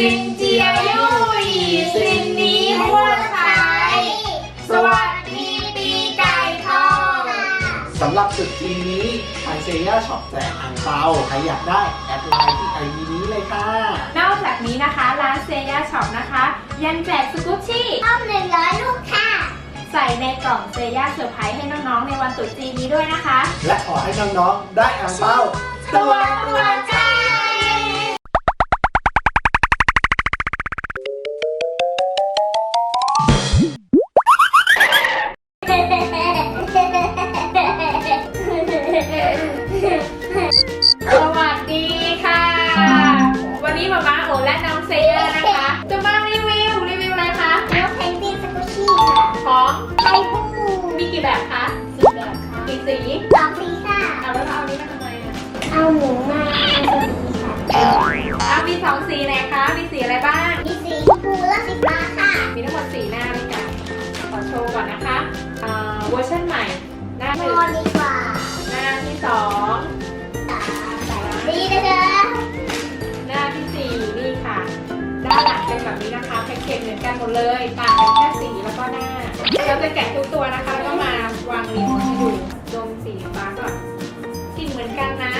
ซินเจียยุยซินนี้หัวไทยสวัสดีปีไก่ทองสำหรับจุดจีนนี้ทางเซย่าช็อปแจกอ่างเปาใครอยากได้แอดไลน์ที่ไอดีนี้เลยค่ะ นอกจากนี้นะคะ ร้านเซย่าช็อปนะคะ ยังแจกสกุชชี่ต้มหนึ่งร้อยลูกค่ะ ใส่ในกล่องเซย่าเซอร์ไพรส์ให้น้องๆ ในวันตรุษจีนนี้ด้วยนะคะ และขอให้น้องๆ ได้อ่างเปาตัวตัวใจส ดีกว่าหน้าที่สองสามสีนะคะหน้าที่สี่นี่ค่ะ ด้านหลังเป็นแบบนี้นะคะแพ็กเกจเหมือนกันหมดเลยต่างกันแค่สีแล้วก็หน้าเราจะแกะทุกตัวนะคะแล้วก็มาวางเรียงให้ดูดมสีฟ้าก่อนกลิ่นเหมือนกันนะ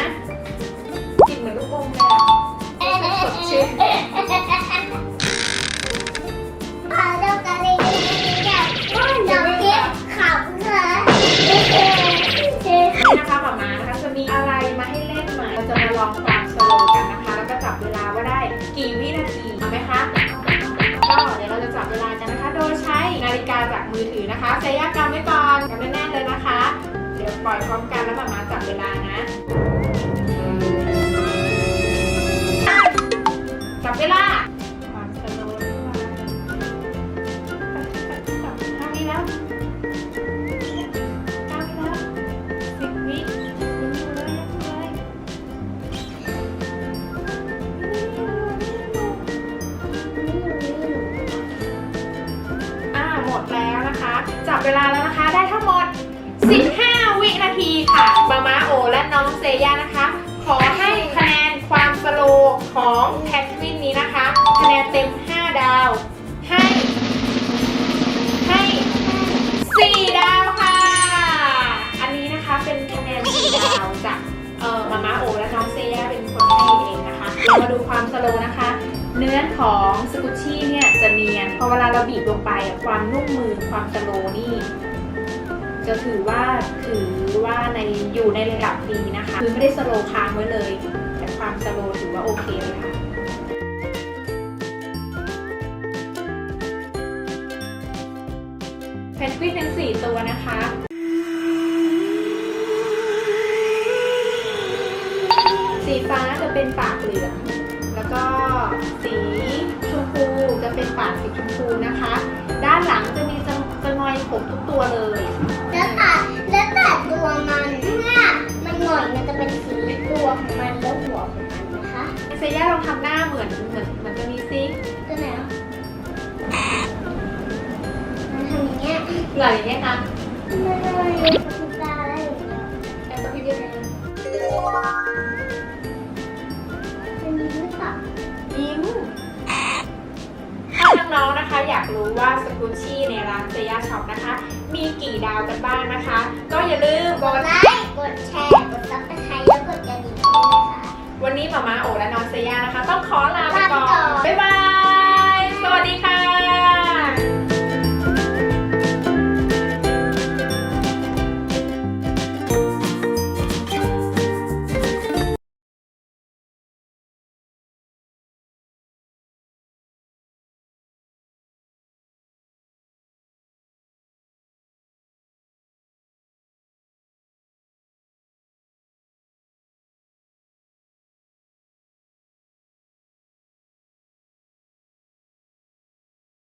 กลิ่นเหมือนลูกอมเลยอะสดชื่น โลกันนะคะ แล้วก็จับเวลาว่าได้กี่วินาทีเอาไหมคะก็เดี๋ยวเราจะจับเวลากันนะคะ โดยใช้นาฬิกาจากมือถือนะคะเซย่ากรรมไว้ก่อนกำแน่นๆเลยนะคะ เดี๋ยวปล่อยพร้อมกันแล้วมามาจับเวลานะ จับเวลาแล้วนะคะ ได้ทั้งหมด 15 วินาทีค่ะมาม่าโอและน้องเซย่านะคะ ขอให้คะแนนความสโลของแพนกวินนี้นะคะ คะแนนเต็ม 5 ดาว ให้ ให้ 4 ดาวค่ะ อันนี้นะคะเป็นคะแนน 4 ดาวจากเอ่อมาม่าโอและน้องเซย่าเป็นคนให้เองนะคะ เรามาดูความสโลนะคะ เนื้อของสกุชชี่ พอเวลาเราบีบลงไปความนุ่มมือความสโลนี่ จะถือว่าถือว่าในอยู่ในระดับดีนะคะ คือไม่ได้สโลค้างไว้เลย แต่ความสโลถือว่าโอเคเลยค่ะเพนกวินเป็นสี่ตัวนะคะสีฟ้าจะเป็นปากเหลือง แล้วก็สี ปากสีชมพูนะคะ ด้านหลังจะมีจะจะงอยผมทุกตัวเลยแล้วแต่แล้วแต่ตัวมันเนี่ยมันหน่อยมันจะเป็นสีตัวของมันแล้วหัวของมันนะคะเซย่าลองทำหน้าเหมือนเหมือนเหมือนตัวนี้ซิตัวไหนอะมันทำอย่างเงี้ยเหล่าอย่างเงี้ยคะไม่ากรู้ว่าสกุชชี่ในร้านเซียช็อปนะคะ มีกี่ดาวกันบ้างนะคะ ก็อย่าลืมกดไลค์กดแชร์กดซับสไครต์แล้วกดกระดิ่งด้วยนะคะวันนี้หมามาโอและน้องเซียนะคะ ต้องขอลาไป